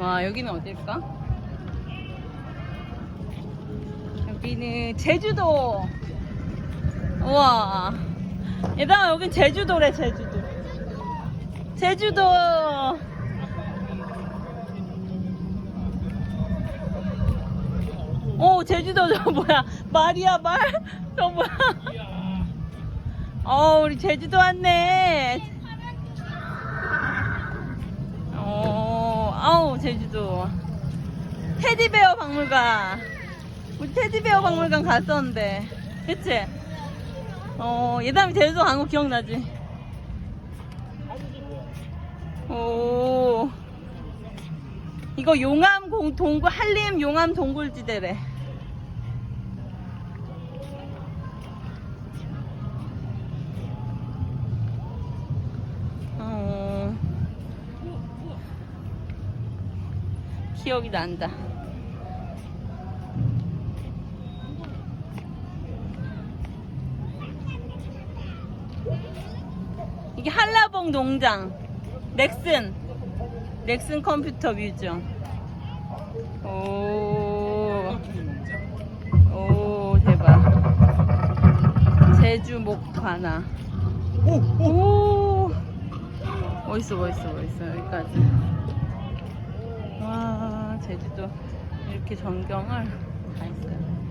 와 여기는 어딜까? 여기는 제주도. 우와. 얘들아 여긴 제주도래 제주도. 제주도. 오 제주도 저 뭐야 말이야 말? 저 뭐야? 어 우리 제주도 왔네. 어 아우 제주도. 테디베어 박물관. 우리 테디베어 박물관 갔었는데, 그치? 어 예담이 제주도 간 거 기억나지? 오. 이거 용암 공, 동굴, 한림 용암 동굴지대래. 기억이 난다. 이게 한라봉 농장. 넥슨. 넥슨 컴퓨터 뮤지엄. 오. 오, 대박. 제주 목화나. 오! 오! 오. 멋있어, 멋있어, 멋있어. 여기까지. 와, 제주도 이렇게 전경을 다 했어요.